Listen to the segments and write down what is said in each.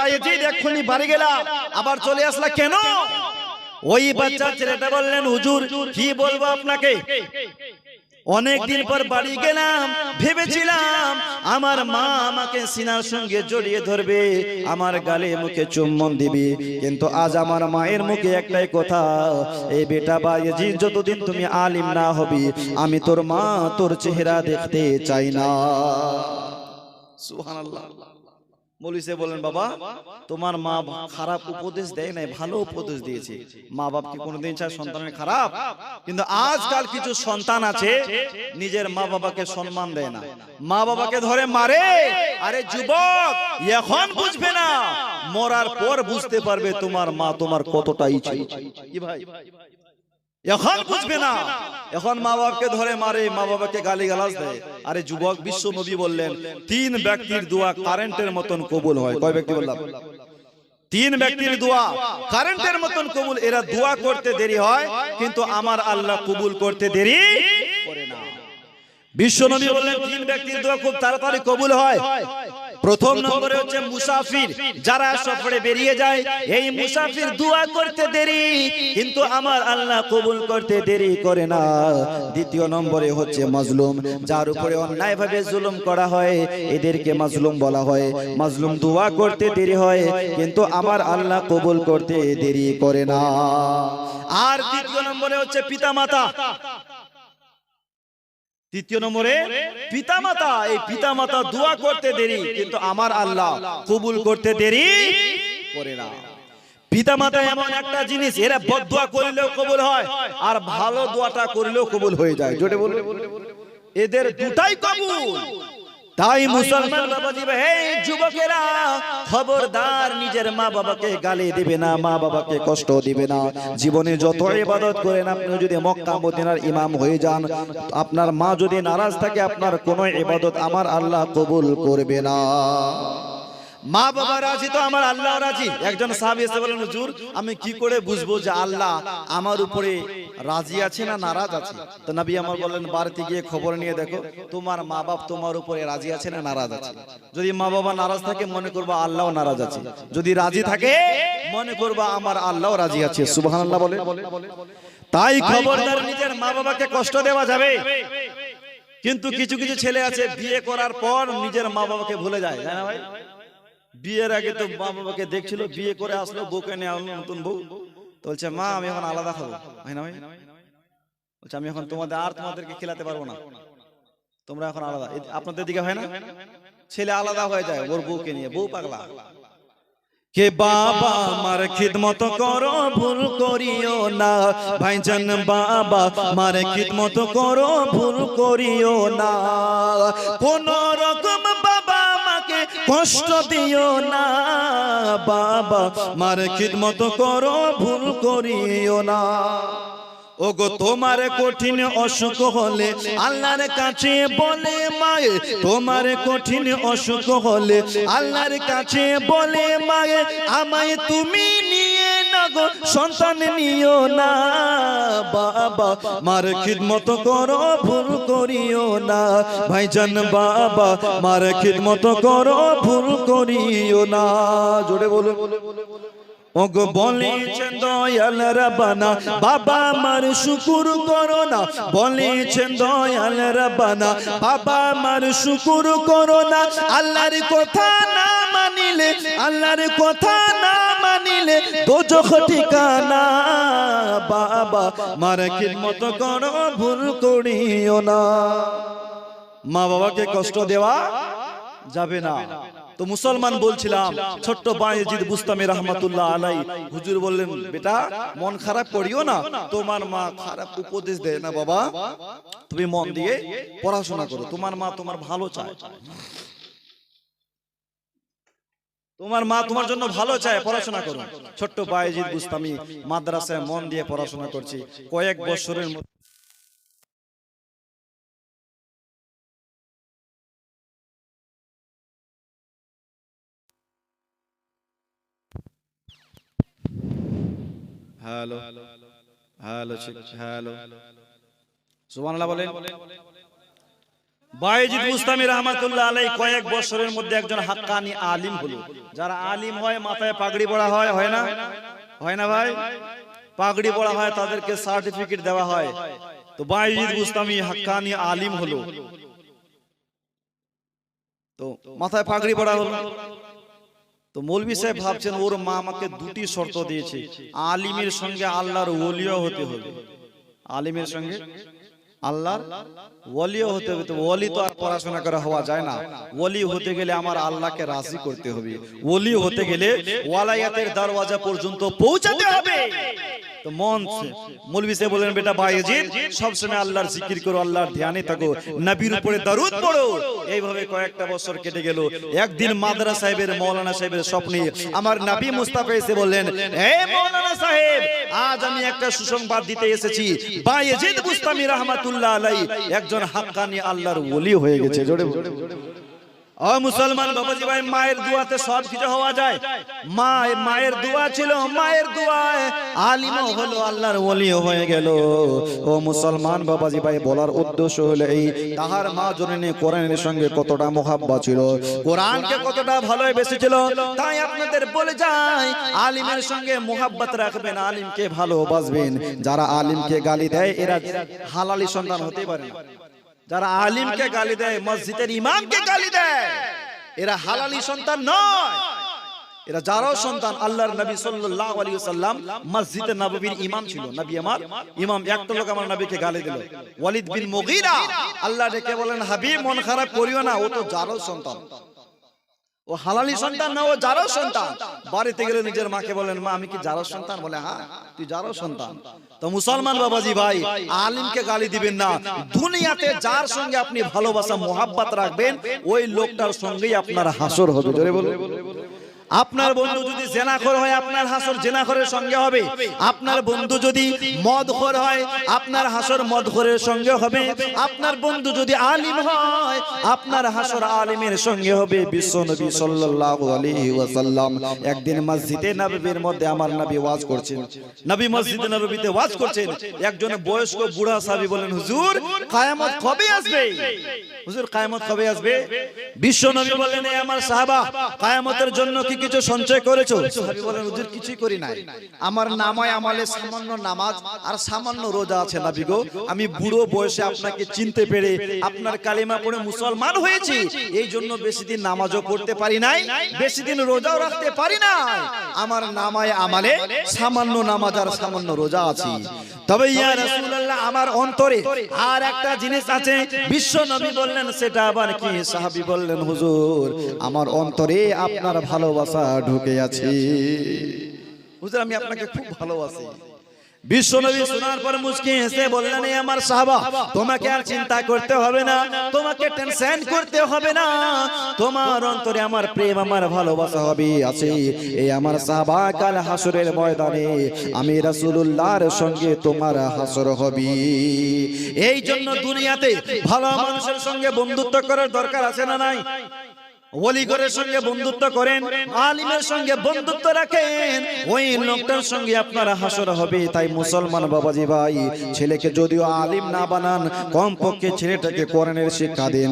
এক্ষুনি বাড়ি গেলা আবার চলে আসলা কেন? ওই বাচ্চা ছেলেটা বললেন হুজুর কি বলব আপনাকে? অনেকদিন পর বাড়ি গেলাম ভেবেছিলাম আমার মা আমাকে সিনার সঙ্গে জড়িয়ে ধরবে আমার গালে মুখে চুম্বন দিবে কিন্তু আজ আমার মায়ের মুখে একটাই কথা এই বেটা বায়েজি যতদিন তুমি আলিম না হবি আমি তোর মা তোর চেহারা দেখতে চাই না। সুবহানাল্লাহ। মৌলিসে বলেন বাবা, তোমার মা খারাপ উপদেশ দেয় নাই, ভালো উপদেশ দিয়েছে। মা বাপ কি কোনোদিন চায় সন্তানের খারাপ? কিন্তু আজকাল কিছু সন্তান আছে, নিজের মা বাবাকে সম্মান দেয় না। মা বাবাকে ধরে মারে, আরে যুবক, এখন বুঝবে না, মরার পর বুঝতে পারবে তোমার মা তোমার কতটা ইচ্ছে কি ভাই এখন বুঝবে না। এখন মা বাবাকে ধরে মারে মা বাবাকে গালি গালাজ দেয়। আরে যুবক বিশ্ব নবী বললেন তিন ব্যক্তির দোয়া কারেন্টের মতন কবুল হয়। কয় ব্যক্তি বললাম? তিন ব্যক্তির দোয়া কারেন্টের মতন কবুল। এরা দোয়া করতে দেরি হয় কিন্তু আমার আল্লাহ কবুল করতে দেরি করে না। বিশ্ব নবী বললেন তিন ব্যক্তির দোয়া খুব তাড়াতাড়ি কবুল হয়। প্রথম নম্বরে হচ্ছে মুসাফির। যারা সফরে বেরিয়ে যায় এই মুসাফির দোয়া করতে দেরি কিন্তু আমার আল্লাহ কবুল করতে দেরি করে না। দ্বিতীয় নম্বরে হচ্ছে মাজলুম। যার উপরে অন্যায় ভাবে জুলুম করা হয় এদেরকে মাজলুম বলা হয়। মাজলুম দোয়া করতে দেরি হয় কিন্তু আমার আল্লাহ কবুল করতে দেরি করে না। আর তৃতীয় নম্বরে হচ্ছে পিতামাতা। তৃতীয় নম্বরে পিতামাতা এই পিতামাতা দোয়া করতে দেরি কিন্তু আমার আল্লাহ কবুল করতে দেরি করে না। পিতামাতা এমন একটা জিনিস এরা বদুয়া করলেও কবুল হয় আর ভালো দোয়াটা করলেও কবুল হয়ে যায়। জোরে বলবে এদের দুটাই কবুল। তাই মুসলমান বাবাজি এই যুবকেরা খবরদার নিজের মা বাবাকে গালি দিবে না মা বাবাকে কষ্ট দিবে না। জীবনে যত ইবাদত করেন আপনি যদি মক্কা মদিনার ইমাম হয়ে যান আপনার মা যদি নারাজ থাকে আপনার কোনো ইবাদত আমার আল্লাহ কবুল করবে না। মা বাবা রাজি তো আমার আল্লাহ রাজি। একজন সাহাবী এসে বলেন হুজুর আমি কি করে বুঝব যে আল্লাহ আমার উপরে রাজি আছে না নারাজ আছে? তো নবী আমার বলেন বাড়িতে গিয়ে খবর নিয়ে দেখো তোমার মা বাপ তোমার উপরে রাজি আছে না নারাজ আছে? যদি মা বাবা নারাজ থাকে মনে করব আল্লাহও নারাজ আছে। যদি রাজি থাকে মনে করব আমার আল্লাহও রাজি আছে। সুবহানাল্লাহ বলে। তাই খবরদার নিজের মা বাবাকে কষ্ট দেওয়া যাবে। কিন্তু কিছু কিছু ছেলে আছে বিয়ে করার পর নিজের মা বাবাকে ভুলে যায়। জানা ভাই? বিয়ের আগে তো মা বাবাকে দেখছিল বিয়ে করে আসলো বউকে নিয়ে আসলো নতুন বউ। তো বলছে মা আমি এখন আলাদা খাব হয় না ভাই? বলছে আমি এখন তোমাদের আর তোমাদেরকে খেলাতে পারব না। তোমরা এখন আলাদা। আপনাদের দিকে হয় না? ছেলে আলাদা হয়ে যায় ওর বউকে নিয়ে। বউ পাগলা। কে বাবা আমার খিদমত করো ভুল করিও না। ভাইজান বাবা মার খিদমত করো ভুল করিও না। কোন বাবা কষ্ট দিও না, বাবা। মার খিদমত করো, ভুল করিও না। ওগো, তোমার কঠিন অসুখ হলে আল্লাহর কাছে বলে মায়ে। তোমার কঠিন অসুখ হলে আল্লাহর কাছে বলে মায়ে, আমায় তুমি নিয়ে নাগো সন্তান নিও না। বাবা, মার খিদমত করো, ভুল করিও না। ভাইজান, বাবা, মার খিদমত করো, ভুল করিও না। জোরে বলো ওগো বলেছেন দয়াল রাবানা বাবা মার শুকুর করো না। বলেছেন দয়াল রাবানা বাবা মার শুকুর করো না। আল্লাহর কথা না মানিলে আল্লাহর কথা না মানিলে দোজখ ঠিকানা বাবা মার মত করো ভুল করিও না। মা বাবাকে কষ্ট দেওয়া যাবে না। তো মুসলমান বলছিলাম, ছোট্ট বায়েজিদ বুস্তামি রহমাতুল্লাহ আলাই হুজুর বললেন, বেটা, মন খারাপ করিও না, তোমার মা খারাপ উপদেশ দেয় না বাবা। তুমি মন দিয়ে পড়াশোনা করো, তোমার মা তোমার ভালো চায়। তোমার মা তোমার জন্য ভালো চায়, পড়াশোনা করো। ছোট্ট বায়েজিদ বুস্তামি মাদ্রাসায় মন দিয়ে পড়াশোনা করছি। কয়েক বছরের মধ্যে হ্যালো হ্যালো হ্যালো সুবহানাল্লাহ বলেন। বাইজিদ মুস্তামি রহমাতুল্লাহ আলাই কয়েক বছরের মধ্যে একজন হাক্কানি আলিম হলো। যারা আলিম হয় মাথায় পাগড়ি পড়া হয় হয় না? হয় না ভাই? পাগড়ি পড়া হয় তাদেরকে সার্টিফিকেট দেওয়া হয়। তো বাইজিদ মুস্তামি হাক্কানি আলিম হলো। তো মাথায় পাগড়ি পড়া হলো। তো মৌলবি সাহেব ভাবছেন ওর মা আমাকে দুটি শর্ত দিয়েছে। আলিমের সঙ্গে আল্লাহর ওলিও হতে হবে। আলিমের সঙ্গে আল্লাহর ওলিও হতে হবে। তো ওলি তো আর পড়াশোনা করে হওয়া যায় না। ওলি হতে গেলে আমার আল্লাহকে রাজি করতে হবে। ওলি হতে গেলে ওয়ালায়াতের দরওয়াজা পর্যন্ত পৌঁছাতে হবে। তো মন সাহেব বলেন বেটা সবসময় আল্লাহর জিকির করো আল্লাহর ধ্যানে থাকো। নবীর উপরে দরুদ পড়ো। এইভাবে কয়েকটা বছর কেটে গেল। একদিন মাদ্রা সাহেবের মৌলানা সাহেবের স্বপ্নে। আমার নবী মুস্তাফা এসে বললেন হে মৌলানা সাহেব আজ আমি একটা সুসংবাদ দিতে এসেছি। বাইজিদ মুস্তামি রহমাতুল্লাহ আলাই একজন হাক্কানি আল্লাহর ওলি হয়ে গেছে। জোরে। ও মুসলমান বাবাজি ভাই, মায়ের দোয়াতে সব কিছু হওয়া যায়। মা মায়ের দোয়া ছিল, মায়ের দোয়ায় আলিম হলো, আল্লাহর ওলিও হয়ে গেল। ও মুসলমান বাবাজি ভাই, বলার উদ্দেশ্য হলো এই, তাহার মা জননী কোরআনের সঙ্গে কতটা মোহাব্বা ছিল? কোরআনকে কতটা ভালোবেসেছিল তাই আপনাদের বলে যাই, আলিমের সঙ্গে মোহাব্বত রাখবেন, আলিমকে ভালোবাসবেন। যারা আলিমকে গালি দেয়, এরা হালালি সন্তান হতে পারে যারা আলিমকে গালি দেয় মসজিদের ইমামকে গালি দেয়। এরা হালালি সন্তান নয়। এরা যারাও সন্তান আল্লাহর নবী সাল্লাল্লাহু আলাইহি সাল্লাম মসজিদে নববীর ইমাম ছিল নবী আমার। ইমাম একটা লোক আমার নবীকে গালি দিল। ওয়ালিদ বিন মুগীরা। আল্লাহ ডেকে বলেন হাবিব মন খারাপ করিও না ও তো যারও সন্তান। ও হালালি সন্তান না ও যারও সন্তান। বাড়িতে গেলে নিজের মাকে বলেন মা আমি কি যারও সন্তান? বলে হ্যাঁ তুই যারও সন্তান। তো মুসলমান বাবাজি ভাই আলিমকে গালি দিবেন না। দুনিয়াতে যার সঙ্গে আপনি ভালোবাসা মোহাব্বত রাখবেন ওই লোকটার সঙ্গেই আপনার হাসর হবে। জোরে বলুন। আপনার বন্ধু যদি জেনাখোর হয় আপনার হাসর জেনাখোরের সঙ্গে হবে। আপনার বন্ধু যদি মদখোর হয় আপনার হাসর মদখোরের সঙ্গে হবে। আপনার বন্ধু যদি আলিম হয় আপনার হাসর আলিমের সঙ্গে হবে বিশ্ব নবী সাল্লাল্লাহু আলাইহি ওয়াসাল্লাম। একদিন মসজিদে নববীর মধ্যে আমার নবী ওয়াজ করছেন। নবী মসজিদে নববীতে ওয়াজ করছেন। একজন বয়স্ক বুড়া সাহাবী বলেন হুজুর কিয়ামত কবে আসবে? হুজুর কিয়ামত কবে আসবে? বিশ্ব নবী বলেন আমার সাহাবা কিয়ামতের জন্য কি কিছু সঞ্চয় করেছ? সাহাবী বলেন হুজুর কিছুই করি নাই। আমার নামায় আমলে সামান্য নামাজ আর সামান্য রোজা আছে নবী গো আমি বুড়ো বয়সে আপনাকে চিনতে পেরে আপনার কালিমা পড়ে মুসলমান হয়েছি। এই জন্য বেশি দিন নামাজও পড়তে পারি নাই বেশি দিন রোজাও রাখতে পারি না আমার নামায় আমালে সামান্য নামাজ আর সামান্য রোজা আছে। তবে ইয়া রাসূলুল্লাহ আমার অন্তরে আর একটা জিনিস আছে। বিশ্ব নবী বললেন সেটা আবার কি? সাহাবী বললেন হুজুর আমার অন্তরে আপনার ভালোবাসা ঢুকে আছে। হুজুর আমি আপনাকে খুব ভালোবাসি। শোনার পর হেসে বললেন আমার সাহাবা তোমাকে আর চিন্তা করতে হবে না তোমাকে টেনশন করতে হবে না তোমার অন্তরে আমার প্রেম আমার ভালোবাসা হবে আছে এই আমার সাহাবা কাল হাসরের ময়দানে আমি রাসূলুল্লাহর সঙ্গে তোমার হাসর হবে। এই জন্য দুনিয়াতে ভালো মানুষের সঙ্গে বন্ধুত্ব করার দরকার আছে না নাই? ওলিগরের সঙ্গে বন্ধুত্ব করেন, আলিমের সঙ্গে বন্ধুত্ব রাখেন। ওই লোকটার সঙ্গে আপনারা হাসর হবে, তাই মুসলমান বাবাজি ভাই, ছেলেকে যদিও আলিম না বানান, কমপক্ষে ছেলেটাকে কোরআনের শিক্ষা দেন।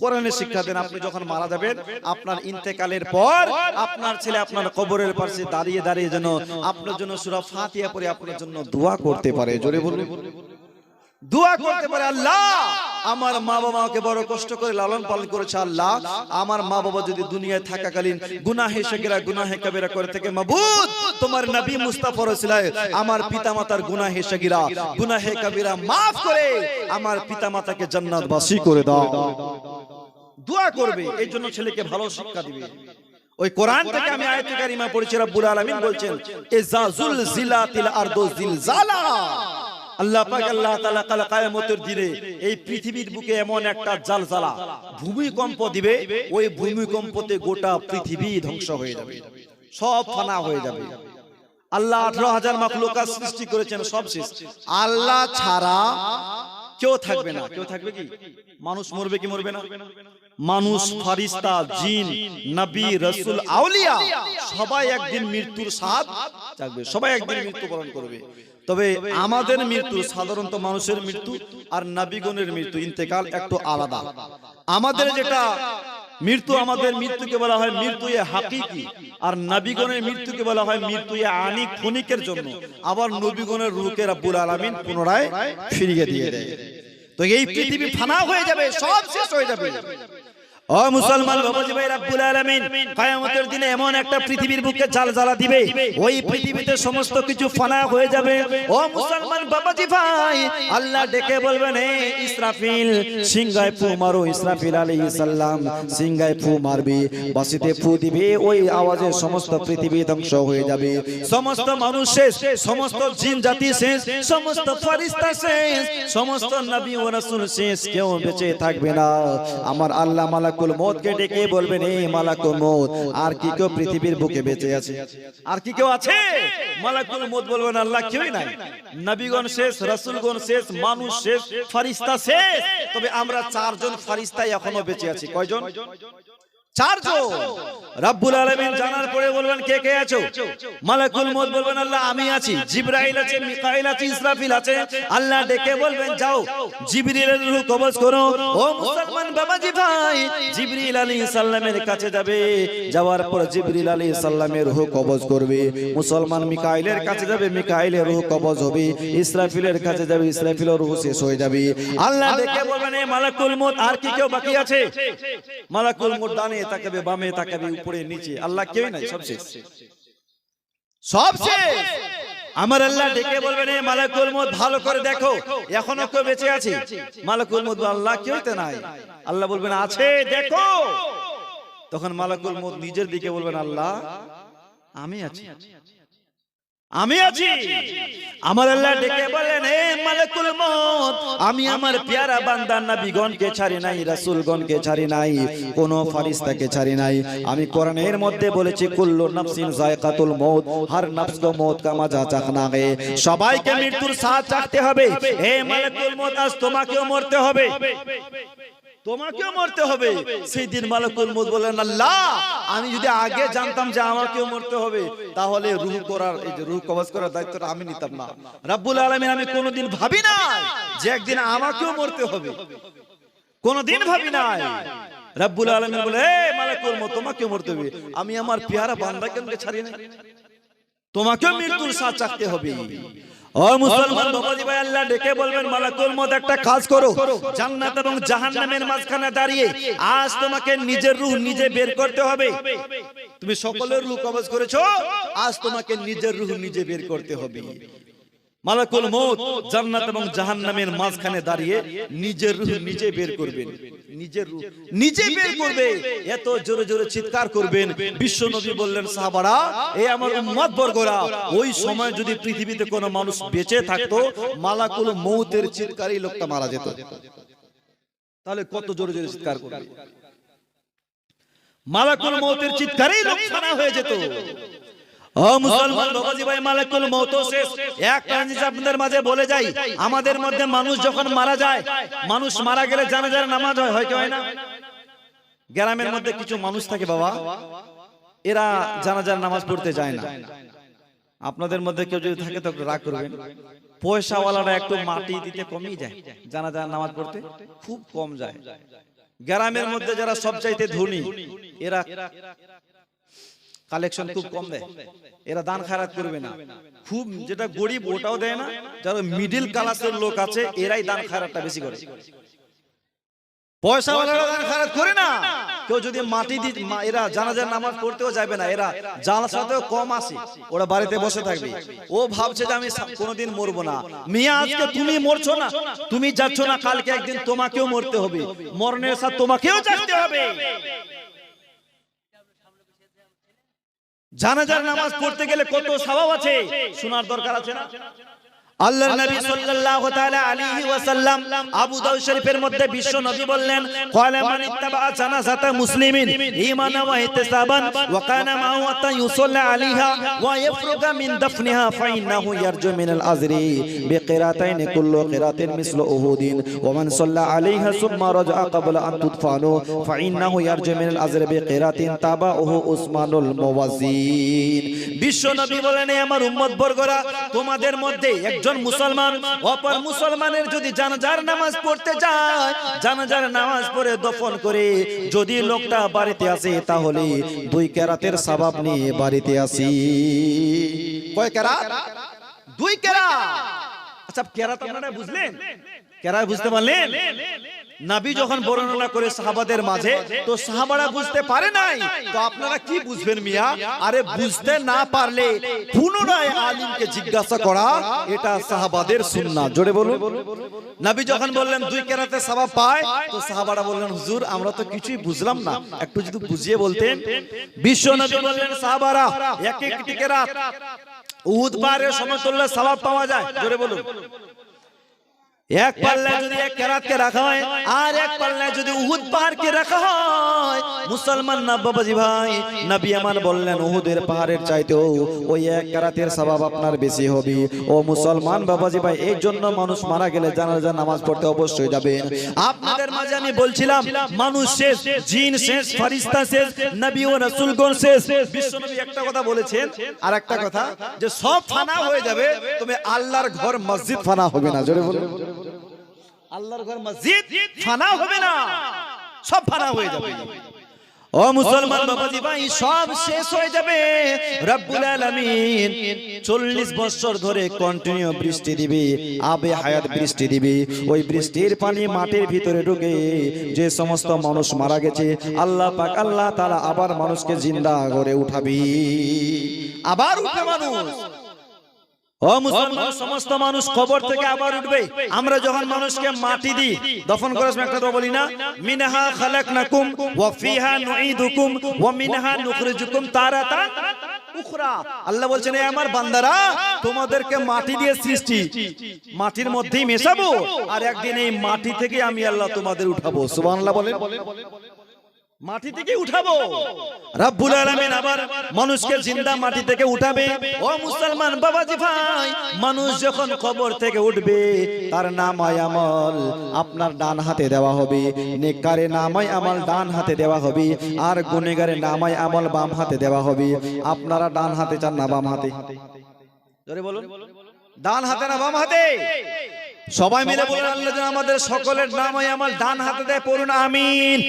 কোরআনের শিক্ষা দেন, আপনি যখন মারা যাবেন, আপনার ইন্তেকালের পর আপনার ছেলে আপনার কবরের পাশে দাঁড়িয়ে দাঁড়িয়ে যেন আপনার জন্য সূরা ফাতিহা পড়ে আপনার জন্য দোয়া করতে পারে। জোরে বলুন। দোয়া করতে পারে আল্লাহ। আমার মা বাবাকে বড় কষ্ট করে লালন পালন করেছে আল্লাহ। আমার মা বাবা যদি দুনিয়ায় থাকাকালীন গুনাহে সগিরা গুনাহে কাবিরা করে থেকে মাবুদ তোমার নবী মুস্তাফা রসুলাই আমার পিতামাতার গুনাহে সগিরা গুনাহে কাবিরা maaf করে আমার পিতামাতাকে জান্নাতবাসী করে দাও। দোয়া করবে এই জন্য ছেলেকে ভালো শিক্ষা দিবে। ওই কোরআন থেকে আমি আয়াতে কারিমা পড়েছি রব্বুল আলামিন বলছেন ইজাজুল জিলাতিল আরদু জিলজালা। আল্লাহ পাক আল্লাহ তাআলা কাল কিয়ামতের দিনে এই পৃথিবীর বুকে এমন একটা জালজালা ভূমিকম্প দিবে ওই ভূমিকম্পতে গোটা পৃথিবী ধ্বংস হয়ে যাবে। সব ফানা হয়ে যাবে। আল্লাহ আঠারো হাজার মাখলুকাত সৃষ্টি করেছেন সব শেষ। আল্লাহ ছাড়া কেউ থাকবে না কেউ থাকবে কি? মানুষ মরবে কি মরবে না? মানুষ ফারিস্তা জিন নবী রসুল আউলিয়া। সবাই একদিন মৃত্যুর স্বাদ থাকবে সবাই একদিন মৃত্যু বরণ করবে। তবে আমাদের মৃত্যু সাধারণত মানুষের মৃত্যু আর নাবিগণের মৃত্যু ইন্তেকাল একটু আলাদা। আমাদের যেটা মৃত্যু আমাদের মৃত্যুকে বলা হয় মৃত্যু এ হাকিকি আর নবীগণের মৃত্যুকে বলা হয় মৃত্যু এ আনি ক্ষণিকের জন্য। আবার নবীগণের রূহকে রাব্বুল আলামিন পুনরায় ফিরিয়ে দিয়ে দেয়। তো এই পৃথিবী ফানা হয়ে যাবে সব শেষ হয়ে যাবে। ও মুসলমান রাব্বুল আলামিন, কিয়ামতের দিনে এমন একটা পৃথিবীর বুকে জাল জ্বালা দিবে, ওই পৃথিবীতে সমস্ত কিছু ফানা হয়ে যাবে। ও মুসলমান বাবাজি ভাই, আল্লাহ ডেকে বলবেন হে ইসরাফিল, সিংহায় ফু মারো ইসরাফিল সিংহায় ফু মারবে বাসিতে ফু দিবে, ওই আওয়াজে সমস্ত পৃথিবী ধ্বংস হয়ে যাবে। সমস্ত মানুষ শেষ, সমস্ত জিন জাতি শেষ, সমস্ত ফেরেশতা শেষ, সমস্ত নবী ও রাসূল শেষ, কেউ বেঁচে থাকবে না। আমার আল্লাহ মালাকুল ডেকে বলবেন এই মালাকুল মৌত আর কি কেউ পৃথিবীর বুকে বেঁচে আছে? আর কি কেউ আছে? মালাকুল মৌত বলবেন আল্লাহ কেউই নাই নবীগণ শেষ রাসূলগণ শেষ মানুষ শেষ ফরিস্তা শেষ। তবে আমরা চারজন ফেরেশতা এখনও বেঁচে আছি। কয়জন? চারজন রাব্বুল আলামিন জানার পরে বলবেন কে কে আছো? মালাকুল মউত বলবেন আল্লাহ আমি আছি। জিবরাইল আছে মিকাইল আছে ইসরাফিল আছে। আল্লাহ ডেকে বলবেন যাও। জিবরিলের রূহ কবজ করো। ও মুসলমান বাবাজি ভাই জিবরিল আলাইহিস সালামের কাছে যাবে। যাওয়ার পর জিবরিল আলাইহিস সালামের রূহ কবজ করবে। মুসলমান মিকাইলের কাছে যাবে মিকাইলের রূহ কবজ হবে। ইসরাফিলের কাছে যাবে ইসরাফিলের রূহ শেষ হয়ে যাবে। আল্লাহ ডেকে বলবেন এই মালাকুল মউত আর কি কেউ বাকি আছে? মালাকুল মউত ডানে তাকাবে বামে তাকাবে উপরে নিচে। আল্লাহ কেউ নাই সব শেষ। সব শেষ। আমার আল্লাহ ডেকে বলবেন এ মালাকুল মত ভালো করে দেখো। এখনও কেউ বেঁচে আছে? মালাকুল মত আল্লাহ কেউ তো নাই। আল্লাহ বলবেন আছে দেখো। তখন মালাকুল মত নিজের দিকে বলবেন আল্লাহ আমি আছি। আমি আছি। আমার আল্লাহ ডেকে বলেন হে মালাকুল মউত আমি আমার পেয়ারা বান্দা নবীগণকে ছাড়ি নাই রাসূলগণকে ছাড়ি নাই কোন ফেরেশতাকে ছাড়ি নাই। আমি কোরআনের মধ্যে বলেছি কুল্লু নাফসিন যায়কাতুল মউত হর নফস কো মউত কা মজা চাখনা গে। সবাইকে মৃত্যুর স্বাদ চাখতে হবে। হে মালাকুল মউত আজ তোমাকেও মরতে হবে। তোমাকেও মরতে হবে। সেই দিন মালাকুল মউত বলেন আল্লাহ আমি যদি আগে জানতাম যে আমাকেও মরতে হবে তাহলে রূহ করার এই যে রূহ কবজ করার দায়িত্বটা আমি নিতাম না। রাব্বুল আলামিন আমি কোনোদিন ভাবি না যে একদিন আমাকেও মরতে হবে। কোনোদিন ভাবি নাই। রাব্বুল আলামিন বলে এ মালাকুল মউত তোমাকেও মরতে হবে। আমি আমার পেয়ারা বান্দাকে ছাড়ি না তোমাকেও মৃত্যুর স্বাদ চাকতে হবে। ও মুসলমান বাবাজি ভাই ডেকে বলবেন, মালাকুল মত একটা কাজ করো। জান্নাত এবং জাহান্নামের মাঝখানে দাঁড়িয়ে আজ তোমাকে নিজের রূহ নিজে বের করতে হবে। তুমি সকলের রূহ কবজ করেছ, আজ তোমাকে নিজের রূহ নিজে বের করতে হবে। মালাকুল মউত জান্নাত এবং জাহান্নামের মাঝখানে দাঁড়িয়ে নিজের রূহ নিজে বের করবেন। নিজের রূহ নিজে বের করবে এত জোরে জোরে চিৎকার করবেন। বিশ্ব নবী বললেন সাহাবারা এই আমার উম্মত বর্গরা ওই সময় যদি পৃথিবীতে কোনো মানুষ বেঁচে থাকতো মালাকুল মৌতের চিৎকারই লোকটা মারা যেত। তাহলে কত জোরে জোরে চিৎকার করবে? মালাকুল মউতের চিৎকারেই লোক ফানা হয়ে যেত। ও মুসলমান বাবাজি ভাই, মালাকুল মউত শেষ। একটা আপনাদের মাঝে বলে যাই, আমাদের মধ্যে মানুষ যখন মারা যায়, মানুষ মারা গেলে জানাজার নামাজ হয় হয় কি না? গ্রামের মধ্যে কিছু মানুষ থাকে বাবা, এরা জানাজার নামাজ পড়তে যায় না। আপনাদের মধ্যে কেউ যদি থাকে তো রাগ করবেন। পয়সাওয়ালারা একটু মাটি দিতে কমই যায়, জানাজার নামাজ পড়তে খুব কম যায়। গ্রামের মধ্যে যারা সবচাইতে ধনী, এরা কালেকশন খুব কম দেয় এরা দান খারাপ করবে না। খুব যেটা গরিব ওটাও দেয় না যারা মিডিল ক্লাসের লোক আছে এরাই দান খারাপটা বেশি করে। পয়সা দান খারাপ করে না। কেউ যদি মাটি দি এরা জানাজার নামাজ পড়তেও যাবে না। এরা জালসাতেও কম আসে ওরা বাড়িতে বসে থাকবে। ও ভাবছে যে আমি কোনোদিন মরবো না। মিয়া আজকে তুমি মরছো না। তুমি যাচ্ছ না কালকে একদিন তোমাকেও মরতে হবে। মরণের সাথে তোমাকেও যাচ্ছে হবে। জানাজার নামাজ পড়তে গেলে কত স্বভাব আছে? শোনার দরকার আছে না? আল্লাহর নবী সাল্লাল্লাহু তাআলা আলাইহি ওয়াসাল্লাম আবু দাউদ শরীফের মধ্যে বিশ্ব নবী বললেন ক্বালা মান ইত্তাবা জানাজাতা মুসলিমিন ঈমানা ওয়া ইহতিসাবান ওয়া কানা মাহু আতা ইউসাল্লা আলাইহা ওয়া ইয়াফরুগা মিন দাফনিহা ফাইন্নাহু ইয়ারজু মিনাল আজরি বিকিরাতাইন কুল্লু কিরাতিন মিসলু উহুদিন ওয়া মান সাল্লা আলাইহা সুম্মা রাজা ক্বাবলা আন তুদফানু ফাইন্নাহু ইয়ারজু মিনাল আজরি বিকিরাতিন তাবাউহু উসমানুল মুওয়াজ্জিন। বিশ্ব নবী বলেন "এ আমার উম্মত বর্গরা তোমাদের মধ্যে একজন মুসলমান অপর মুসলমানের যদি জানাজার নামাজ পড়তে যায় জানাজার নামাজ পড়ে দফন করে যদি লোকটা বাড়িতে আসে তাহলে দুই কেরাতের সবাব নিয়ে বাড়িতে আসি। কয় কেরাত? দুই কেরাত। আচ্ছা কেরাত আপনারা বুঝলেন? কেরাত বুঝতে পারলেন? নাবি যখন বর্ণনা করে সাহাবাদের মাঝে, তো সাহাবারা বুঝতে পারে নাই। তো আপনারা কি বুঝবেন মিয়া? আরে বুঝতে না পারলে পুনরায় আলিমকে জিজ্ঞাসা করা, এটা সাহাবাদের সুন্নাহ। জোরে বলুন। নাবি যখন বললেন, দুই কেরাতে সাহাবা পায়? তো সাহাবারা বললেন, হুজুর, আমরা তো কিছুই বুঝলাম না। একটু যদি বুঝিয়ে বলতেন। বিশ্ব নবী বললেন, সাহাবারা এক একটি কেরাত উহুদ পাহাড়ের সমতুল্য সওয়াব পাওয়া যায়। জোরে বলুন। এক পাল্লায় যদি এক কেরাতকে রাখা হয় আর এক পাল্লায় যদি উহুদ পাহাড়কে রাখা হয় মুসলমান না বাবাজি ভাই নবী আমার বললেন উহুদের পাহাড়ের চাইতেও ওই এক কেরাতের সবাব আপনার বেশি হবে। ও মুসলমান বাবাজি ভাই এই জন্য মানুষ মারা গেলে জানাজা নামাজ পড়তে অবশ্যই যাবেন। আপনাদের মাঝে আমি বলছিলাম মানুষ শেষ জিন শেষ ফারিস্তা শেষ নবী ও রাসূলগণ শেষ। বিশ্বনবী একটা কথা বলেছেন আর একটা কথা যে সব ফানা হয়ে যাবে তবে আল্লাহর ঘর মসজিদ ফানা হবে না জোরে বলুন আল্লাহর ঘর মসজিদ ফানা হবে না। সব ফানা হয়ে যাবে। ও মুসলমান বাবাজি ভাই সব শেষ হয়ে যাবে। রব্বুল আলামিন 40 বছর ধরে কন্টিনিউ বৃষ্টি দিবে আবে হায়াত বৃষ্টি দিবে। ওই বৃষ্টির পানি মাটির ভিতরে ঢুকে যে সমস্ত মানুষ মারা গেছে আল্লাহ পাক আল্লাহ তাআলা আবার মানুষকে জিন্দা করে উঠাবে। আবার উঠবে মানুষ। সমস্ত মানুষ কবর থেকে আবার উঠবে। আমরা যখন মানুষকে মাটি দিই, দফন করার বলি না, মিনহা খালাকনাকুম ওয়া ফিহা নুঈদুকুম ওয়া মিনহা নুখরিজুকুম তারাতান উখরা। আল্লাহ বলছেন আমার বান্দারা, তোমাদেরকে মাটি দিয়ে সৃষ্টি। মাটির মধ্যেই মেশাবো, আর একদিন এই মাটি থেকে আমি আল্লাহ তোমাদের উঠাবো। সুবহানাল্লাহ বলেন। মাটি থেকে উঠাবো। রব্বুল আলামিন আবার মানুষকে জিন্দা মাটি থেকে উঠাবে। ও মুসলমান বাবাজি ভাই মানুষ যখন কবর থেকে উঠবে তার নামায় আমল আপনার ডান হাতে দেওয়া হবে নেককারে নামায় আমল ডান হাতে দেওয়া হবে আর গুনেগারে নামায় আমল বাম হাতে দেওয়া হবে। আপনারা ডান হাতে চান না বাম হাতে। জোরে বলুন। ডান হাতে না বাম হাতে? সবাই মিলে বলুন আল্লাহ যেন আমাদের সকলের নামায় আমল ডান হাতে দেয় পড়ুন আমিন।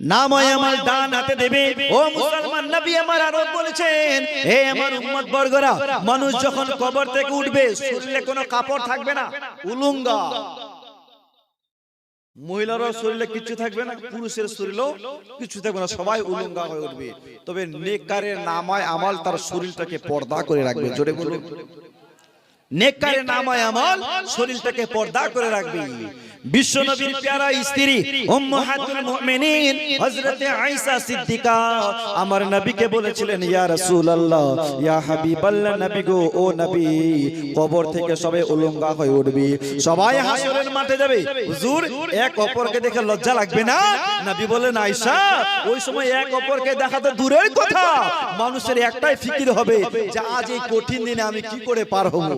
নামায় আমার ডান হাতে দেবে। ও মুসলমান, নবী আমার আরও বলেছেন, হে আমার উম্মত বর্গরা, মানুষ যখন কবর থেকে উঠবে, শরীরে কোনো কাপড় থাকবে না, উলুঙ্গা। মহিলারা শরীরে কিছু থাকবে না, পুরুষের শরীরেও কিছু থাকবে না, সবাই উলুঙ্গা হয়ে উঠবে। তবে নেকারের নামায় আমাল তার শরীরটাকে পর্দা করে রাখবে, জোরে বলুন। নেকারের নামায় আমল শরীরটাকে পর্দা করে রাখবে। বিশ্ব নবীর প্যারা স্ত্রী উম্মাহাতুল মুমিনিন হযরত আয়েশা সিদ্দিকা। আমার নবীকে বলেছিলেন ইয়া রাসূলুল্লাহ ইয়া হাবিবাল্লাহ নবী গো ও নবী কবর থেকে সবাই উলঙ্গা হয়ে উঠবে। সবাই হাসরের মাঠে যাবে। হুজুর এক অপরকে দেখে লজ্জা লাগবে না। নবী বলেন আয়েশা ওই সময় এক অপরকে দেখা তো দূরের কথা। মানুষের একটাই ফিকির হবে যে আজ এই কঠিন দিনে আমি কি করে পার হব?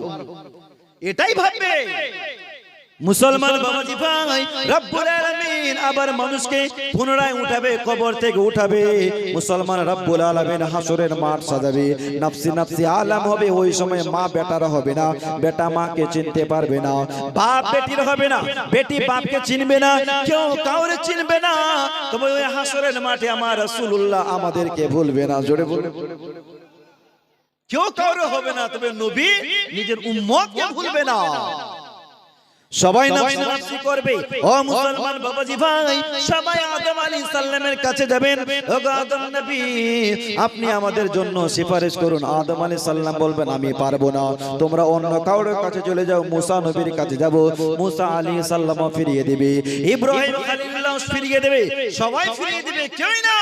এটাই ভাববে। মুসলমান বাবাজি ভাই রব্বুল আলামিন আবার মানুষকে পুনরায় উঠাবে, কবর থেকে উঠাবে। মুসলমান রব্বুল আলামিন হাসরের মাঠ সাজাবে। নফসি নফসি আলাম হবে, ওই সময় মা বেটার হবে না, বেটা মাকে চিনতে পারবে না, বাপ বেটির হবে না, বেটি বাপকে চিনবে না, কেউ কাউরে চিনবে না। তবে ওই হাসরের মাঠে আমার রাসূলুল্লাহ আমাদেরকে ভুলবে না, জোরে বলবে কেউ কাউরে হবে না, তবে নবী নিজের উম্মতকে ভুলবে না। সবাই নফসি করবে। ও মুসলমান বাবাজি ভাই সবাই আদম আলাইহিস সালামের কাছে যাবেন। ও আদম নবী আপনি আমাদের জন্য সুপারিশ করুন। আদম আলাইহিস সাল্লাম বলবেন আমি পারব না। তোমরা অন্য কারোর কাছে চলে যাও মুসা নবীর কাছে যাব। মুসা আলী সালাম ফিরিয়ে দিবে। ইব্রাহিম খলিলুল্লাহ ফিরিয়ে দেবে। সবাই ফিরিয়ে দিবে। কেউই না।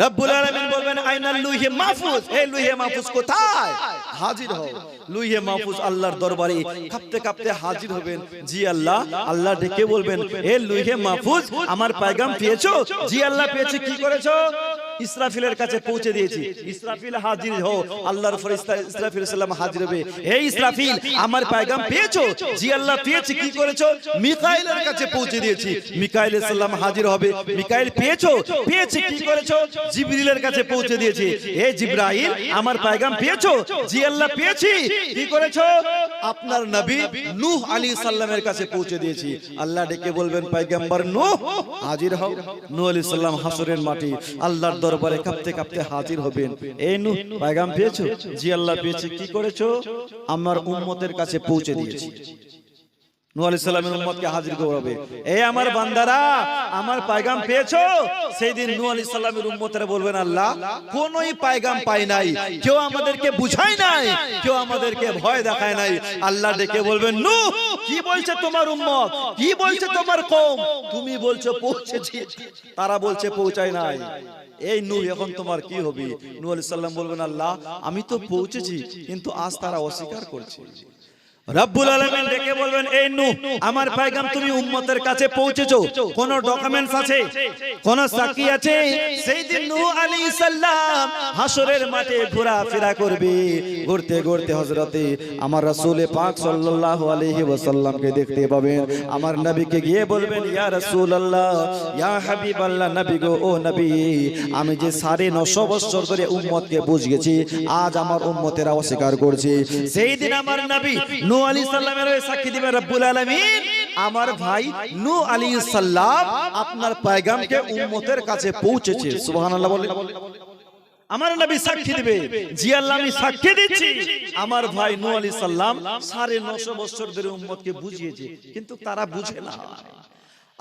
রব্বুল আলামিন বলবেন আইনাল লুহে মাহফুজ। এই লুহে মাহফুজ কোথায়? হাজির হও। লুহে মাহফুজ আল্লাহর দরবারে কাঁপতে কাঁপতে হাজির হবেন। জি আল্লাহ আল্লাহ ডেকে বলবেন এ লুহে মাহফুজ, আমার পায়গাম পেয়েছ? জি আল্লাহ পেয়েছে, কি করেছ? ইসরাফিলের কাছে পৌঁছে দিয়েছি। ইসরাফিল হাজির হও আল্লাহর ফেরেশতা ইসরাফিল সাল্লাম হাজির হবে। হে ইসরাফিল আমার পায়গাম পেয়েছ? জি আল্লাহ পেয়েছি কি করেছ? মিকাইলের কাছে পৌঁছে দিয়েছি। মিকাইল সাল্লাম হাজির হবে। মিকাইল পেয়েছ? পেয়েছি কি করেছ? জিবরিলের কাছে পৌঁছে দিয়েছি। হে জিব্রাইল আমার পায়গাম পেয়েছ? জি আল্লাহ পেয়েছি। কি করেছ? আপনার নবী নূহ আলী সাল্লামের কাছে পৌঁছে দিয়েছি আল্লাহ ডেকে বলবেন পয়গম্বর নূহ হাজির হও নূহ আলাইহিস সালাম হাসরের মাটি আল্লাহর দরবারে কাঁপতে কাঁপতে হাজির হবেন। এই নূহ, পয়গাম পেয়েছ? জি, আল্লাহ পেয়েছি। কি করেছ? আমার উম্মতের কাছে পৌঁছে দিয়েছি। সেই দিন আল্লাহ পায়গাম পাই নাই। কেউ আমাদেরকে বুঝায় নাই, কেউ আমাদেরকে ভয় দেখায় নাই। আল্লাহ ডেকে বলবেন, নূহ কি বলছে তোমার উম্মত? কি বলছে তোমার কম তুমি বলছো পৌঁছেছি তারা বলছে পৌঁছায় নাই। এই নু এখন তোমার কি হবে? নু আলাইহিস সালাম বলবেন, আল্লাহ, আমি তো পৌঁছেছি, কিন্তু আজ তারা অস্বীকার করছে। রব্বুল আলামিন ডেকে বলবেন, এই নূহ, আমার পয়গাম তুমি উম্মতের কাছে পৌঁছেছো। কোন ডকুমেন্টস আছে? কোন সাক্ষী আছে? সেই দিন নূহ আলাইহিস সালাম হাসরের মাঠে ঘোরাফেরা করবে। ঘুরতে ঘুরতে হযরতে আমার রাসূল পাক সাল্লাল্লাহু আলাইহি ওয়াসাল্লামকে দেখতে পাবেন। আমার নবীকে গিয়ে বলবেন, ইয়া রাসূলুল্লাহ, ইয়া হাবিবাল্লাহ, নবী গো, ও নবী, আমি যে সাড়ে নশো বছর ধরে উম্মতকে বুঝিয়েছি আজ আমার উম্মতেরা অস্বীকার করছে। সেই দিন আমার নবী নূহ আমার ভাই নু আলী সাল্লাম আপনার পায়গামকে উম্মতের কাছে পৌঁছেছে। সুবহানাল্লাহ বলে। আমার নবী সাক্ষী দিবে। জি আল্লাহ, আমি সাক্ষী দিচ্ছি। আমার ভাই নু আলী সাল্লাম সাড়ে নশো বছর ধরে উম্মতকে বুঝিয়েছে, কিন্তু তারা বুঝে না।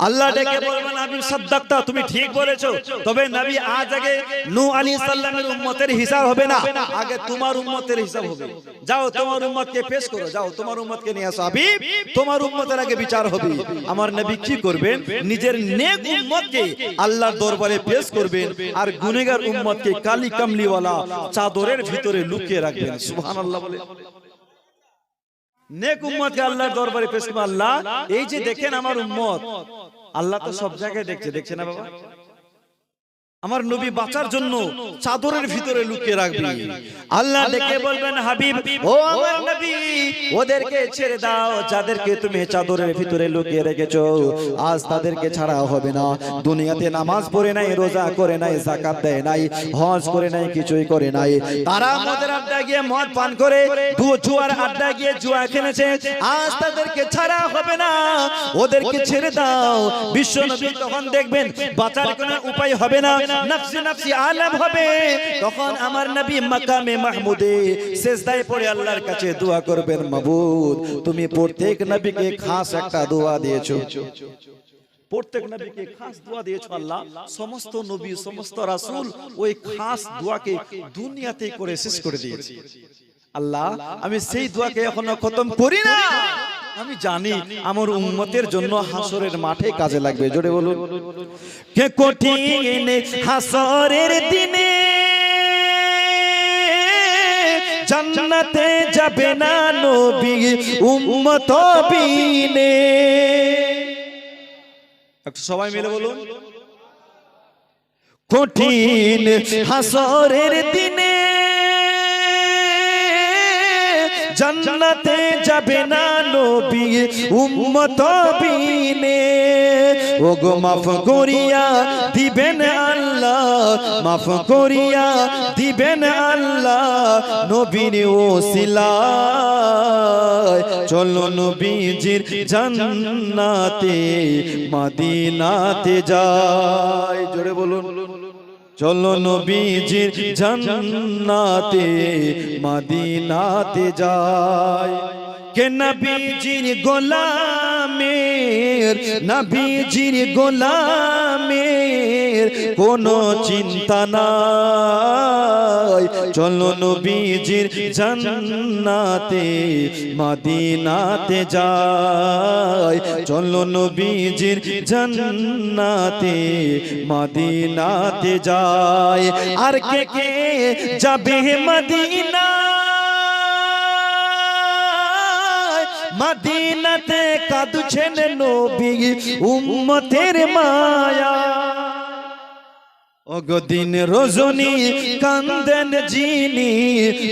আল্লাহ ডেকে বলবেন আমি সাদ্দাক্তা তুমি ঠিক বলেছ। তবে নবী আজ আগে নূহ আলাইহিস সালামের উম্মতের হিসাব হবে না। আগে তোমার উম্মতের হিসাব হবে। যাও তোমার উম্মতকে পেশ করো। যাও তোমার উম্মতকে নিয়ে আসো। হাবিব তোমার উম্মতের আগে বিচার হবে। আমার নবী কি করবেন? নিজের নেক উম্মতকে আল্লাহর দরবারে পেশ করবেন। আর গুনেগার উম্মতকে কালি কামলিওয়ালা চাদরের ভিতরে লুকিয়ে রাখবেন। সুবহানাল্লাহ বলে। নেক উম্মতকে আল্লাহর দরবারে পেশ আল্লাহ এই যে দেখেন আমার উম্মত। আল্লাহ তো সব জায়গায় দেখছে দেখছে না বাবা? আমার নবী বাঁচার জন্য চাদরের ভিতরে লুকিয়ে রাখবি। আল্লাহ ডেকে বলবেন হাবিব ও আমার নবী ওদেরকে ছেড়ে দাও যাদেরকে তুমি চাদরের ভিতরে লুকিয়ে রেখেছো আজ তাদেরকে ছাড়া হবে না। দুনিয়াতে নামাজ পড়ে নাই রোজা করে নাই যাকাত দেয় নাই হজ করে নাই কিছুই করে নাই। তারা মদের আড্ডা গিয়ে মদ পান করে জুয়ার আড্ডা গিয়ে জুয়া খেলেছে। আজ তাদেরকে ছাড়া হবে না। ওদেরকে ছেড়ে দাও বিশ্ব নবী তখন দেখবেন বাঁচার কোনো উপায় হবে না নফসি নফসি আলম হবে তখন আমার নবী মাকামে মাহমুদে সেজদায় পড়ে আল্লাহর কাছে দোয়া করবেন মাবুদ। তুমি প্রত্যেক নবীকে খাস একটা দোয়া দিয়েছ। প্রত্যেক নবীকে খাস দোয়া দিয়েছ আল্লাহ। সমস্ত নবী সমস্ত রাসূল ওই খাস দোয়াকে দুনিয়াতে করে শেষ করে দিয়েছে। আল্লাহ আমি সেই দোয়াকে এখনও খতম করি না আমি জানি আমার উম্মতের জন্য হাসরের মাঠে কাজে লাগবে। জোরে বলুন। কে কঠিন হাসরের দিনে জান্নাতে যাবে না নবী উম্মত বিনে একটু সবাই মিলে বলুন। কঠিন হাসরের দিনে জান্নাতে যাবে না নবী উম্মত বিনে ওগো, মাফ করিয়া দিবেন আল্লাহ, মাফ করিয়া দিবেন আল্লাহ নবীর ও ওসিলায়। চলো নবীজির জান্নাতে, মদিনাতে যায় জোরে বলুন। চলো নবীজির জান্নাতে, মদিনাতে যায় কে নবীজির গোলামের নবীজির গোলামের? কোনো চিন্তা নাই। চলো নবীজির জান্নাতে, মদিনাতে যাই। চলো নবীজির জান্নাতে, মদিনাতে যাই। আর কে কে যাবে মদিনা মদিনাতে কাঁদছেন নবী, উম্মতের মায়া। ওগো দিন রজনী কান্দেন জিনি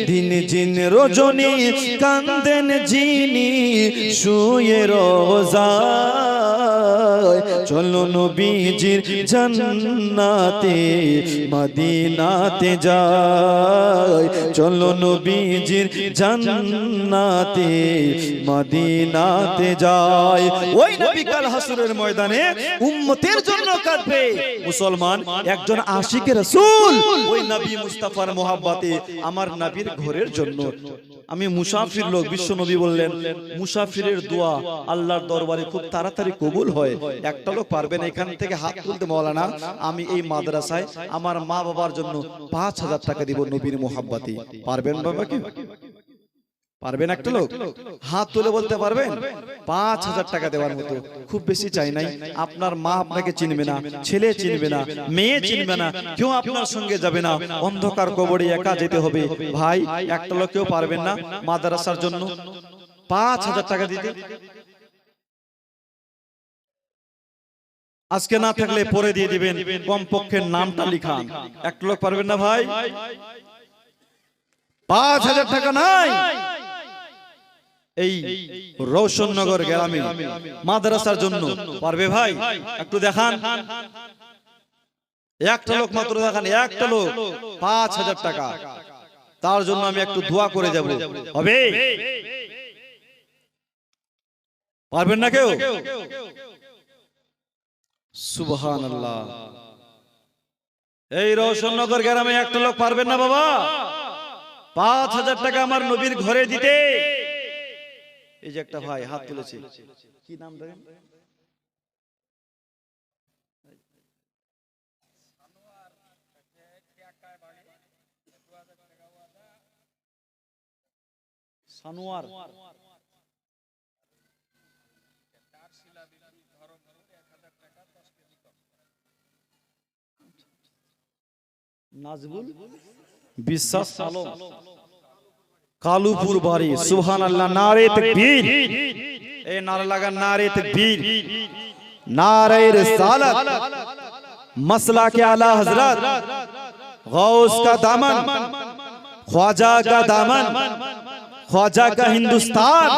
দিন জিন রজনী কান্দেন জিনি শুয়ে রোজায় চলো নবীজির জান্নাতে, মদিনাতে যাই চলো নবীজির জান্নাতে, মদিনাতে যাই ওই নবী কাল হাসরের ময়দানে উম্মতের জন্য কাঁদবে। মুসলমান, একজন আশিকের রাসূল। ওই নবী মুস্তাফার মোহাব্বতে, আমার নবীর ঘরের জন্য। আমি মুসাফির লোক বিশ্ব নবী বললেন, মুসাফিরের দোয়া আল্লাহর দরবারে খুব তাড়াতাড়ি কবুল হয়। একটা লোক পারবেন এখান থেকে হাত তুলতে, মৌলানা, আমি এই মাদ্রাসায় আমার মা বাবার জন্য পাঁচ হাজার টাকা দিব নবীর মোহাব্বাতি। পারবেন বাবা কি? পারবেন একটা লোক? হাত তুলে বলতে পারবেন? পাঁচ হাজার টাকা দেওয়ার মতো। খুব বেশি চাই নাই। আপনার মা আপনাকে চিনবে না। ছেলে চিনবে না। মেয়ে চিনবে না। কেউ আপনার সঙ্গে যাবে না। অন্ধকার কবরে একা যেতে হবে। ভাই একটা লোক কেউ পারবেন না মাদ্রাসার জন্য। পাঁচ হাজার টাকা দিতে। আজকে না থাকলে পরে দিয়ে দিবেন। কমপক্ষে নামটা লিখান। একটা লোক পারবেন না ভাই? পাঁচ হাজার টাকা নাই। এই রৌশননগর গ্রামে মাদ্রাসার জন্য পারবে ভাই? একটু দেখান। একটা লোক মাত্র দেখান, একটা লোক পাঁচ হাজার টাকা। তার জন্য আমি একটু দোয়া করে যাব। হবে? পারবেন না কেউ? সুবহান আল্লাহ এই রৌশননগর গ্রামে একটা লোক পারবেন না বাবা? পাঁচ হাজার টাকা আমার নবীর ঘরে দিতে। এই যে একটা ভাই হাত তুলেছে। কি নাম সানোয়ার। নাজবুল? বিশ্বাস আলম। কালুপুর বাড়ি সুহান আল্লাহ নারে তকবীর এ নারা লাগা নারে তকবীর নারে रिसालत मसला के आला हजरत गौस का दामन ख्वाजा का दामन ख्वाजा का हिंदुस्तान